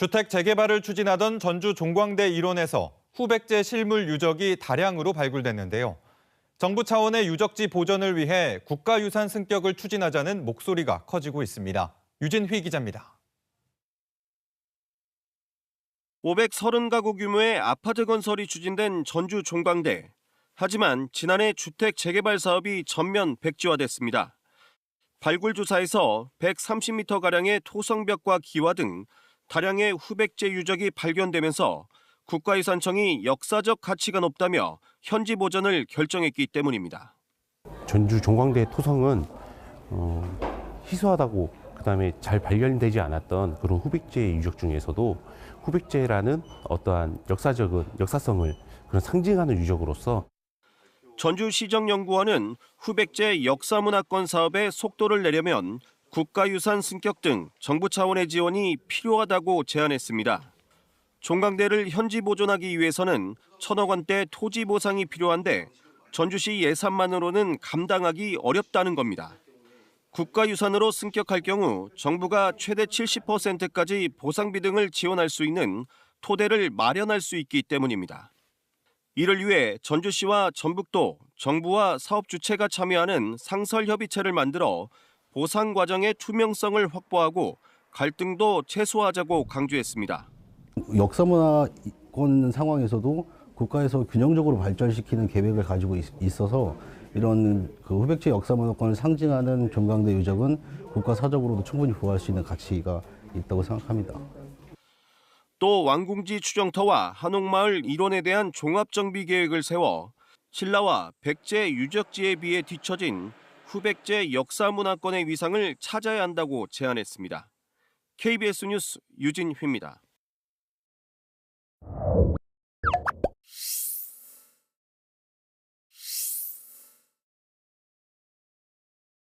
주택 재개발을 추진하던 전주 종광대 일원에서 후백제 실물 유적이 다량으로 발굴됐는데요. 정부 차원의 유적지 보전을 위해 국가유산 승격을 추진하자는 목소리가 커지고 있습니다. 유진휘 기자입니다. 530가구 규모의 아파트 건설이 추진된 전주 종광대. 하지만 지난해 주택 재개발 사업이 전면 백지화됐습니다. 발굴 조사에서 130m가량의 토성벽과 기와 등 다량의 후백제 유적이 발견되면서 국가유산청이 역사적 가치가 높다며 현지 보전을 결정했기 때문입니다. 전주 종광대 토성은 어, 희소하다고 그다음에 잘 발견되지 않았던 그런 후백제 유적 중에서도 후백제라는 어떠한 역사적인 역사성을 그런 상징하는 유적으로서 전주시정연구원은 후백제 역사문화권 사업의 속도를 내려면 국가유산 승격 등 정부 차원의 지원이 필요하다고 제안했습니다. 종강대를 현지 보존하기 위해서는 천억 원대 토지 보상이 필요한데 전주시 예산만으로는 감당하기 어렵다는 겁니다. 국가유산으로 승격할 경우 정부가 최대 70%까지 보상비 등을 지원할 수 있는 토대를 마련할 수 있기 때문입니다. 이를 위해 전주시와 전북도, 정부와 사업 주체가 참여하는 상설협의체를 만들어 보상 과정의 투명성을 확보하고 갈등도 최소화하자고 강조했습니다. 역사문화권 상황에서도 국가에서 균형적으로 발전시키는 계획을 가지고 있, 있어서 이런 그 후백제 역사문화권을 상징하는 종강대 유적은 국가 사적으로도 충분히 부여할 수 있는 가치가 있다고 생각합니다. 또 왕궁지 추정터와 한옥마을 일원에 대한 종합정비 계획을 세워 신라와 백제 유적지에 비해 뒤처진 후백제 역사문화권의 위상을 찾아야 한다고 제안했습니다. KBS 뉴스 유진휘입니다.